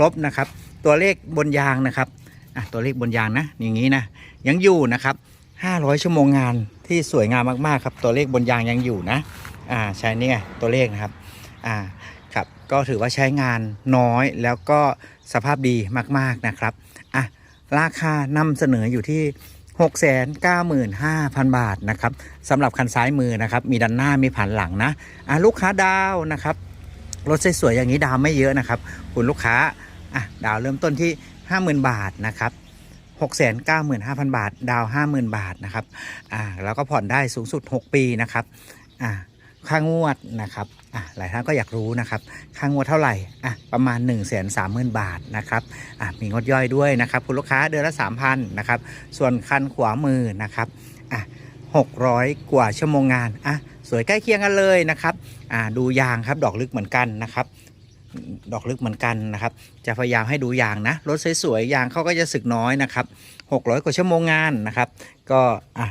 รบนะครับ ตัวเลขบนยางนะครับอะตัวเลขบนยางนะอย่างนี้นะยังอยู่นะครับ 500 ชั่วโมงงานที่สวยงามมากๆครับ ตัวเลขบนยางยังอยู่นะอ่าใช้นี่ไงตัวเลขนะครับอ่าครับก็ถือว่าใช้งานน้อยแล้วก็สภาพดีมากๆนะครับอะราคานำเสนออยู่ที่695,000 บาทนะครับสำหรับคันซ้ายมือนะครับ มีด้านหน้ามีผ่านหลังนะอะลูกค้าดาวนะครับ รถสวยๆอย่างนี้ดาวไม่เยอะนะครับ คุณลูกค้า อะดาวเริ่มต้นที่ 50,000 บาทนะครับ695,000 บาท ดาว 50,000 บาทนะครับอ่าแล้วก็ผ่อนได้สูงสุด 6 ปีนะครับอ่าค่างวดนะครับอะหลายท่านก็อยากรู้นะครับ ค่างวดเท่าไหร่อะประมาณ 1 3 0 0 0 0 บาทนะครับอะมีงดย่อยด้วยนะครับ คุณลูกค้าเดือนละ 3,000นะครับส่วนคันขวามือนะครับอะ600 กว่าชั่วโมงงานอะสวยใกล้เคียงกันเลยนะครับอ่าดูยางครับดอกลึกเหมือนกันนะครับ ดอกลึกเหมือนกันนะครับ จะพยายามให้ดูยางนะ รถสวยๆยางเขาก็จะสึกน้อยนะครับ 600 กว่าชั่วโมงงานนะครับ ก็อะ